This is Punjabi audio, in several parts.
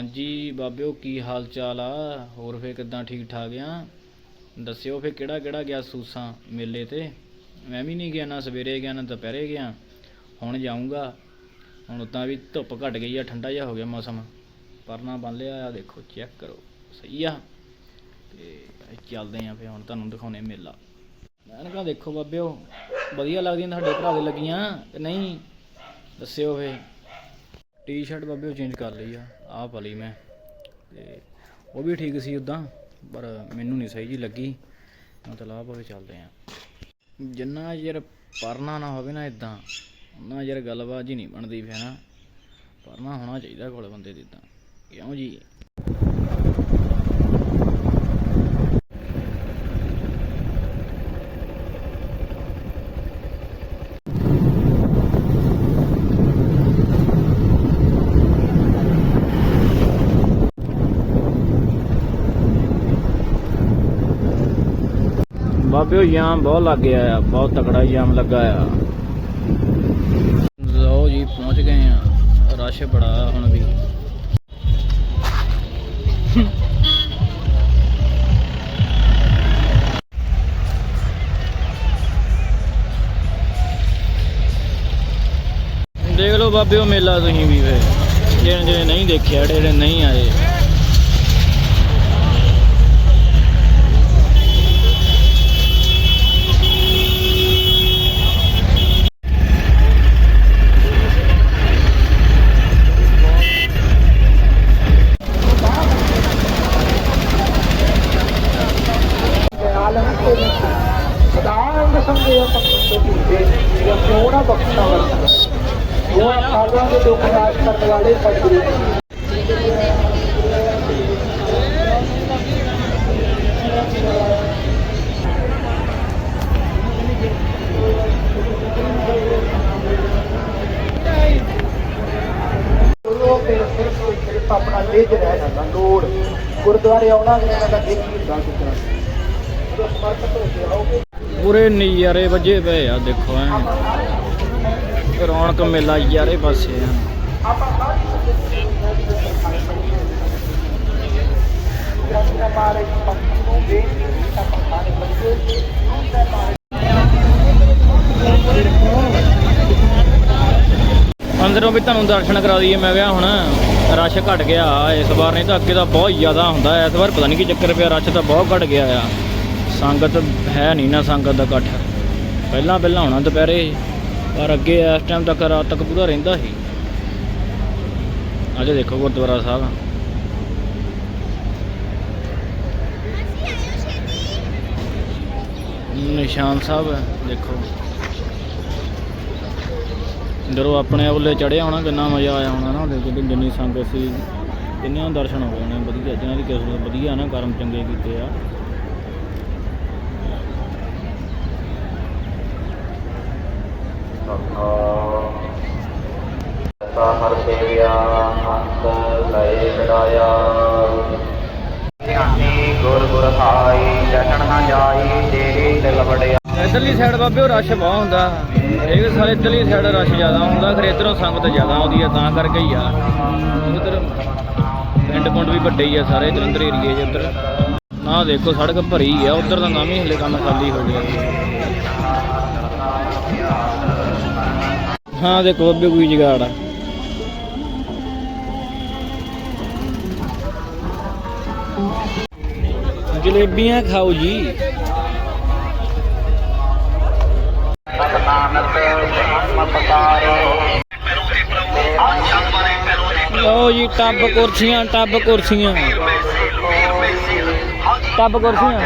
ਹਾਂਜੀ ਬਾਬਿਓ, ਕੀ ਹਾਲ ਚਾਲ ਆ? ਹੋਰ ਫੇ ਕਿਦਾਂ ਠੀਕ ਠਾਕ ਆ? ਦੱਸਿਓ ਫੇ ਕਿਹੜਾ ਕਿਹੜਾ ਗਿਆ ਸੂਸਾਂ ਮੇਲੇ ਤੇ? ਮੈਂ ਵੀ ਨਹੀਂ ਗਿਆ ਨਾ, ਸਵੇਰੇ ਗਿਆ ਨਾ ਦੁਪਹਿਰੇ ਗਿਆ। ਹੁਣ ਜਾਊਂਗਾ। ਹੁਣ ਉਦਾਂ ਵੀ ਧੁੱਪ ਘਟ ਗਈ ਆ, ਠੰਡਾ ਜਿਹਾ ਹੋ ਗਿਆ ਮੌਸਮ। ਪਰਨਾ ਬੰਨ ਲਿਆ ਆ, ਦੇਖੋ, ਚੈੱਕ ਕਰੋ। ਸਹੀ ਆ। ਤੇ ਚੱਲਦੇ ਆ ਫੇ ਹੁਣ ਤੁਹਾਨੂੰ ਦਿਖਾਉਣੇ ਮੇਲਾ। ਮੈਂ ਕਿਹਾ ਦੇਖੋ ਬਾਬਿਓ, ਵਧੀਆ ਲੱਗਦੀਆਂ ਤੁਹਾਡੇ ਭਰਾ ਦੇ ਲੱਗੀਆਂ ਕਿ ਨਹੀਂ? ਦੱਸਿਓ ਫੇ ਟੀ-ਸ਼ਰਟ ਬਾਬੇ ਉਹ ਚੇਂਜ ਕਰ ਲਈ ਆ, ਆਹ ਪਾ ਲਈ ਮੈਂ। ਤੇ ਉਹ ਵੀ ਠੀਕ ਸੀ ਉਦਾਂ ਪਰ ਮੈਨੂੰ ਨਹੀਂ ਸਹੀ ਜੀ ਲੱਗੀ। ਮਤਲਬ ਆਹ ਭਾਵੇਂ ਚੱਲਦੇ ਆ। ਜਿੰਨਾ ਯਾਰ ਪਰਨਾ ਨਾ ਹੋਵੇ ਨਾ ਇਦਾਂ ਉਹਨਾਂ ਯਾਰ ਗੱਲਬਾਤ ਜੀ ਨਹੀਂ ਬਣਦੀ ਫੇ ਨਾ। ਪਰਨਾ ਹੋਣਾ ਚਾਹੀਦਾ ਕੋਲ ਬੰਦੇ ਦੀ ਇਦਾਂ ਕਿਉਂ ਜੀ? ਬਾਬਿਓ ਜਾਮ ਬਹੁਤ ਲੱਗ ਗਿਆ ਆ ਬਹੁਤ ਤਕੜਾ ਜਾਮ ਲੱਗਾ ਆ ਲਓ ਜੀ ਪਹੁੰਚ ਗਏ ਆ ਰਸ਼ ਬੜਾ ਹੁਣ ਵੀ ਦੇਖ ਲਓ ਬਾਬਿਓ ਮੇਲਾ ਤੁਸੀਂ ਵੀ ਵੇ ਜਿਹੜੇ ਜਿਹੜੇ ਨਹੀਂ ਦੇਖਿਆ ਜਿਹੜੇ ਜਿਹੜੇ ਨਹੀਂ ਆਏ ਕਿਉਂ ਨਾ ਬਖਸ਼ਣਾ ਵਰਤਣਾ ਉਹ ਆਗਾਂ ਦੇ ਦੁੱਖ ਨਾਸ਼ ਕਰਨ ਵਾਲੇ ਸਤਿਗੁਰੂ ਆਪਣਾ ਨਿੱਜ ਰਹਿ ਜਾਂਦਾ, ਲੋੜ। ਗੁਰਦੁਆਰੇ ਆਉਣਾ ਵੀ ਇਹਨਾਂ ਦਾ ਨਿੱਜ ਹੁੰਦਾ। ਕਿਤਨਾ ਜਦੋਂ ਸਮਰਪਿਤ ਹੋ ਕੇ ਆਓਗੇ। ਪੂਰੇ ਨਜ਼ਾਰੇ ਵੱਜੇ ਪਏ ਆ, ਦੇਖੋ ਐ। ਰੌਣਕ ਮੇਲਾ ਯਾਰੇ ਪਾਸੇ ਆ। ਅੰਦਰੋਂ ਵੀ ਤੁਹਾਨੂੰ ਦਰਸ਼ਨ ਕਰਾ ਦਈਏ, ਮੈਂ ਕਿਹਾ ਹੁਣ ਰਸ਼ ਘਟ ਗਿਆ, ਇਸ ਵਾਰ ਨਹੀਂ ਤਾਂ ਅੱਗੇ ਤਾਂ ਬਹੁਤ ਜ਼ਿਆਦਾ ਹੁੰਦਾ, ਇਸ ਵਾਰ ਪਤਾ ਨਹੀਂ ਕੀ ਚੱਕਰ ਪਿਆ, ਰਸ਼ ਤਾਂ ਬਹੁਤ ਘਟ ਗਿਆ ਆ। ਸੰਗਤ ਹੈ ਨਹੀਂ ਨਾ ਸੰਗਤ ਦਾ ਇਕੱਠ। ਪਹਿਲਾਂ ਪਹਿਲਾਂ ਹੋਣਾ ਦੁਪਹਿਰੇ ਪਰ ਅੱਗੇ ਇਸ ਟਾਈਮ ਤੱਕ ਰਾਤ ਤੱਕ ਪੂਰਾ ਰਹਿੰਦਾ ਸੀ ਅੱਜ ਦੇਖੋ ਗੁਰਦੁਆਰਾ ਸਾਹਿਬ। ਨਿਸ਼ਾਨ ਸਾਹਿਬ ਹੈ ਦੇਖੋ। ਜਦੋਂ ਆਪਣੇ ਵੱਲੇ ਚੜਿਆ ਹੋਣਾ, ਕਿੰਨਾ ਮਜ਼ਾ ਆਇਆ ਹੋਣਾ ਨਾ ਉਹਦੇ ਜਿਹੜੀ ਜਿੰਨੀ ਸੰਗਤ ਸੀ, ਕਿੰਨਿਆਂ ਦਰਸ਼ਨ ਹੋ ਗਏ ਨੇ ਵਧੀਆ ਜਿਹਨਾਂ ਦੀ ਕਿਸਮਤ ਵਧੀਆ ਨਾ, ਕਰਮ ਚੰਗੇ ਕੀਤੇ ਆ। ਲਏ ਧਿਆਨੀ ਗੁਰ ਗੁਰ ਹਾਈ ਚਟਣ ਨਾ ਜਾਈ, ਤੇਰੀ ਦਿਲ ਬੜਿਆ ਇਧਰਲੀ ਸਾਈਡ ਬਾਬੇ, ਉਹ ਰਸ਼ ਬਹੁਤ ਹੁੰਦਾ। ਇਹ ਸਾਰੇ ਇਧਰਲੀ ਸਾਈਡ ਰਸ਼ ਜ਼ਿਆਦਾ ਹੁੰਦਾ, ਫਿਰ ਇਧਰੋਂ ਸੰਗਤ ਜ਼ਿਆਦਾ ਆਉਂਦੀ ਆ, ਤਾਂ ਕਰਕੇ ਹੀ ਆ। ਉਧਰ ਪਿੰਡ ਪੁੰਡ ਵੀ ਵੱਡੇ ਹੀ ਆ ਸਾਰੇ ਜਲੰਧਰ ਏਰੀਏ 'ਚ ਉਧਰ। ਆਹ ਦੇਖੋ, ਸੜਕ ਭਰੀ ਆ, ਉਧਰ ਦਾ ਨਾਮ ਹੀ ਹਲੇ ਕੰਮ ਖਾਲੀ ਹੋ ਗਿਆ। ਹਾਂ, ਦੇਖੋ ਅੱਗੇ ਕੋਈ ਜਗਾੜ ਆ। ਜਲੇਬੀਆਂ ਖਾਓ ਜੀ। ਲਓ ਜੀ, ਟੱਬ ਕੁਰਸੀਆਂ ਟੱਬ ਕੁਰਸੀਆਂ। ਟੱਬ ਕੁਰਸੀਆਂ।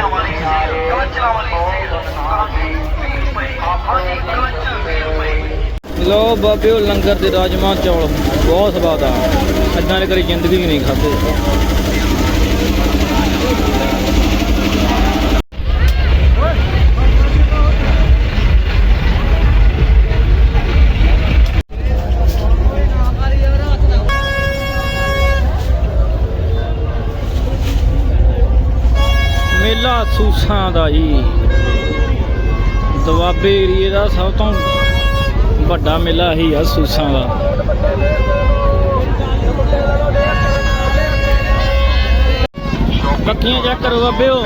ਲਓ ਬਾਬਿਓ ਲੰਗਰ ਦੇ ਰਾਜਮਾ ਚੌਲ। ਬਹੁਤ ਸਵਾਦ ਆ। ਇਦਾਂ ਦੇ ਕਰੀ ਜ਼ਿੰਦਗੀ ਨਹੀਂ ਖਾਦੇ ਸੂਸਾਂ ਦਾ ਜੀ। ਦੁਆਬੇ ਏਰੀਏ ਦਾ ਸਭ ਤੋਂ ਵੱਡਾ ਮੇਲਾ ਹੀ ਆ ਸੂਸਾਂ ਦਾ। ਬੱਕੀਆਂ ਚੈੱਕ ਕਰੋ ਬਾਬਿਓ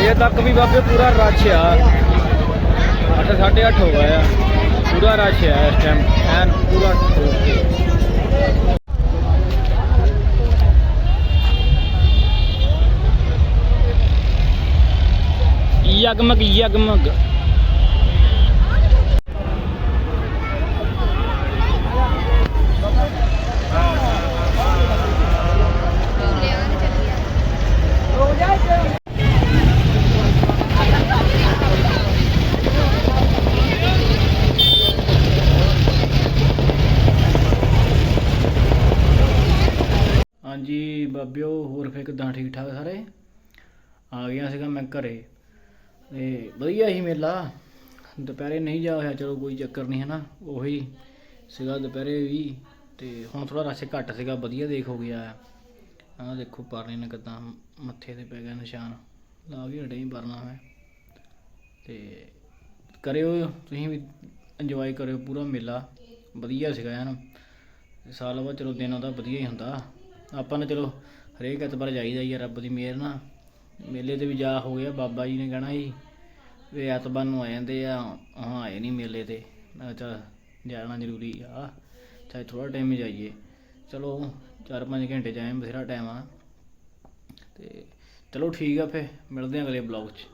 ਇਹ ਤੱਕ ਵੀ ਬਾਬੇ ਪੂਰਾ ਰਸ਼ ਆ। 8 8:30 ਹੋ ਗਿਆ ਆ। ਪੂਰਾ ਰਸ਼ ਆ ਇਸ ਟਾਈਮ ਐਨ ਪੂਰਾ ਠੋਕ ਕੇ ਯਗਮਗ ਯਗਮਗ ਹਾਂਜੀ, ਬਾਬਿਓ, ਹੋਰ ਫੇ ਕਿਦਾਂ ਠੀਕ ਠਾਕ ਸਾਰੇ? ਆ ਗਿਆ ਸੀਗਾ ਮੈਂ ਘਰੇ। ਤੇ ਵਧੀਆ ਹੀ ਮੇਲਾ। ਦੁਪਹਿਰੇ ਨਹੀਂ ਜਾ ਹੋਇਆ, ਚਲੋ ਕੋਈ ਚੱਕਰ ਨਹੀਂ ਹੈ ਨਾ ਉਹੀ ਸੀਗਾ ਦੁਪਹਿਰੇ ਵੀ, ਤੇ ਹੁਣ ਥੋੜਾ ਰਸ਼ ਘੱਟ ਸੀਗਾ, ਵਧੀਆ ਦੇਖ ਹੋ ਗਿਆ। ਆਹ ਦੇਖੋ ਪਰਨੇ ਨੇ ਕਿਦਾਂ ਮੱਥੇ ਤੇ ਪੈ ਗਿਆ ਨਿਸ਼ਾਨ। ਲਾ ਵੀ ਹਟੇ ਹੀ ਪਰਨਾ ਮੈਂ। ਤੇ ਕਰਿਓ, ਤੁਸੀਂ ਵੀ ਇੰਜੋਏ ਕਰਿਓ ਪੂਰਾ ਮੇਲਾ। ਵਧੀਆ ਸੀਗਾ ਐਨ ਸਾਲ ਬਾਅਦ ਚਲੋ ਦਿਨ ਉਹਦਾ ਵਧੀਆ ਹੀ ਹੁੰਦਾ। ਆਪਾਂ ਨੇ ਚਲੋ ਹਰੇਕ ਐਤਵਾਰ ਜਾਈਦਾ ਹੀ ਆ, ਰੱਬ ਦੀ ਮਿਹਰ ਨਾਲ। ਮੇਲੇ ਤੇ ਵੀ ਜਾ ਹੋ ਗਿਆ, ਬਾਬਾ ਜੀ ਨੇ ਕਹਿਣਾ ਜੀ ਵੀ ਐਤਵਾਰ ਨੂੰ ਆ ਜਾਂਦੇ ਆ, ਹਾਂ, ਆਏ ਨਹੀਂ ਮੇਲੇ ਤੇ। ਮੈਂ ਕਿਹਾ ਜਾਣਾ ਜ਼ਰੂਰੀ ਆ ਚਾਹੇ ਥੋੜਾ ਟਾਈਮ ਹੀ ਜਾਈਏ। ਚਲੋ 4-5 ਘੰਟੇ ਜਾਏ ਬਥੇਰਾ ਟਾਈਮ ਆ। ਤੇ ਚਲੋ ਠੀਕ ਆ ਫੇ ਮਿਲਦੇ ਆ ਅਗਲੇ ਬਲੌਗ 'ਚ।